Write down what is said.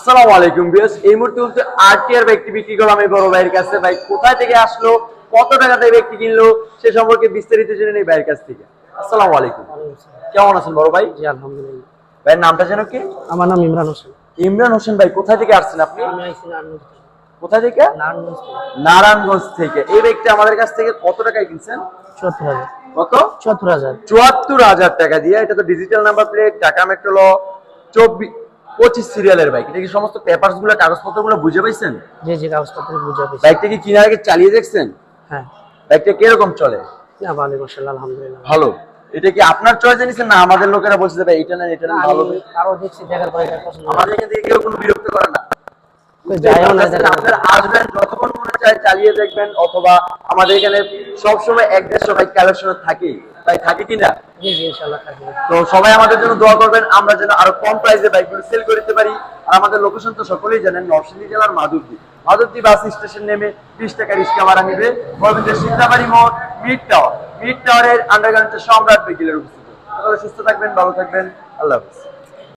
আসসালামু আলাইকুম বিয়াস এই মুহূর্তে হচ্ছে আরটিআর ব্যক্তি বিক্রি করলাম এই বড় ভাইয়ের কাছে। ভাই কোথায় থেকে আসলো? কত টাকাতে ব্যক্তি কিনলো? সে সম্পর্কে বিস্তারিত জেনে নেই ভাইয়ের কাছ থেকে। আসসালামু আলাইকুম। কেমন আছেন বড় ভাই? জি আলহামদুলিল্লাহ। ভাইয়ের নামটা যেন কি? আমার নাম ইমরান হোসেন। ইমরান হোসেন ভাই কোথায় থেকে আসছেন আপনি? আমি আইসি নারায়ণগঞ্জ থেকে। কোথায় থেকে? নারায়ণগঞ্জ থেকে। নারায়ণগঞ্জ থেকে। এই ব্যক্তি আমাদের কাছ থেকে কত টাকায় কিনছেন? চুয়াত্তর হাজার। কত? চুয়াত্তর হাজার। চুয়াত্তর হাজার টাকা দিয়ে। এটা তো digital number plate Dhaka metro ল চব্বিশ পঁচিশ সিরিয়ালের বাইক এটা কি সমস্ত পেপারগুলো কাগজপত্রগুলো বুঝে পাইছেন? জি জি কাগজপত্র বুঝে বাইকটা কি কিনার আগে চালিয়ে দেখছেন? হ্যাঁ। বাইকটা কীরকম চলে? না ভালো মাসাল্লাহ আলহামদুলিল্লাহ। ভালো। এটা কি আপনার চয়েস নিছেন না আমাদের লোকেরা বলছে ভাই এটা না এটা না ভালো কারও দেখছি দেখার পরে পছন্দ আমাদের এখান থেকে কেউ কোনো বিরক্ত করে না। আপনারা আসবেন যতক্ষণ চায় চালিয়ে দেখবেন অথবা আমাদের এখানে সবসময় এক দেড়শো বাইক কালেকশন থাকে। তাই থাকে কিনা? জি জি ইনশাল্লাহ থাকবে তো সবাই আমাদের জন্য দোয়া করবেন আমরা যেন আরও কম প্রাইসে বাইকগুলো সেল করতে পারি। আর আমাদের লোকেশন তো সকলেই জানেন নরসিংদী জেলার মাধবদী। মাধবদী বাস স্টেশন নেমে বিশ টাকা রিক্সা ভাড়া নিবে। গোবিন্দের সিন্দাবাড়ি মোড় মিড টাওয়ার মিড টাওয়ারের আন্ডারগ্রাউন্ড সম্রাট বিকেলের উপস্থিত। সকলে সুস্থ থাকবেন ভালো থাকবেন। আল্লাহ হাফিজ।